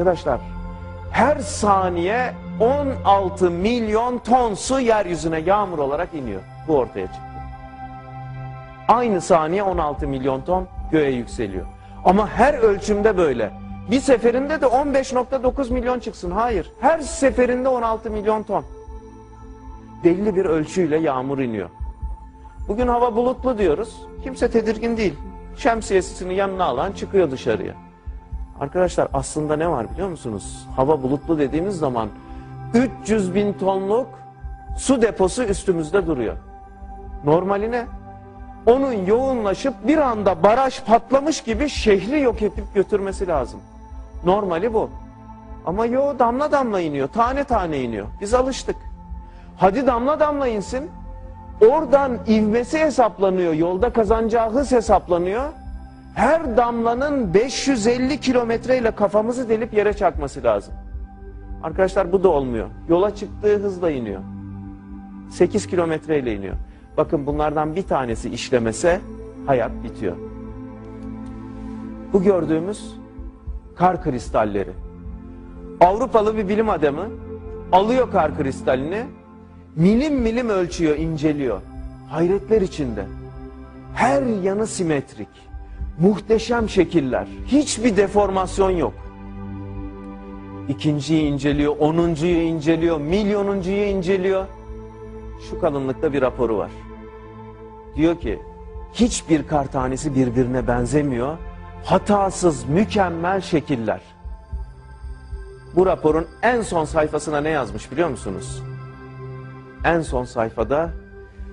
Arkadaşlar her saniye 16 milyon ton su yeryüzüne yağmur olarak iniyor. Bu ortaya çıktı. Aynı saniye 16 milyon ton göğe yükseliyor. Ama her ölçümde böyle. Bir seferinde de 15.9 milyon çıksın. Hayır. Her seferinde 16 milyon ton. Belli bir ölçüyle yağmur iniyor. Bugün hava bulutlu diyoruz. Kimse tedirgin değil. Şemsiyesini yanına alan çıkıyor dışarıya. Arkadaşlar aslında ne var biliyor musunuz? Hava bulutlu dediğimiz zaman 300 bin tonluk su deposu üstümüzde duruyor. Normali ne? Onun yoğunlaşıp bir anda baraj patlamış gibi şehri yok edip götürmesi lazım. Normali bu. Ama yo damla damla iniyor, tane tane iniyor. Biz alıştık. Hadi damla damla insin. Oradan ivmesi hesaplanıyor, yolda kazanacağı hız hesaplanıyor. Her damlanın 550 kilometreyle kafamızı delip yere çakması lazım. Arkadaşlar bu da olmuyor. Yola çıktığı hızla iniyor. 8 kilometreyle iniyor. Bakın bunlardan bir tanesi işlemese hayat bitiyor. Bu gördüğümüz kar kristalleri. Avrupalı bir bilim adamı alıyor kar kristalini, milim milim ölçüyor, inceliyor. Hayretler içinde. Her yanı simetrik. Muhteşem şekiller. Hiçbir deformasyon yok. İkinciyi inceliyor, onuncuyu inceliyor, milyonuncuyu inceliyor. Şu kalınlıkta bir raporu var. Diyor ki hiçbir kar tanesi birbirine benzemiyor. Hatasız, mükemmel şekiller. Bu raporun en son sayfasına ne yazmış biliyor musunuz? En son sayfada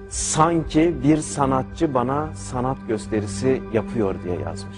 sanki bir sanatçı bana sanat gösterisi yapıyor diye yazmış.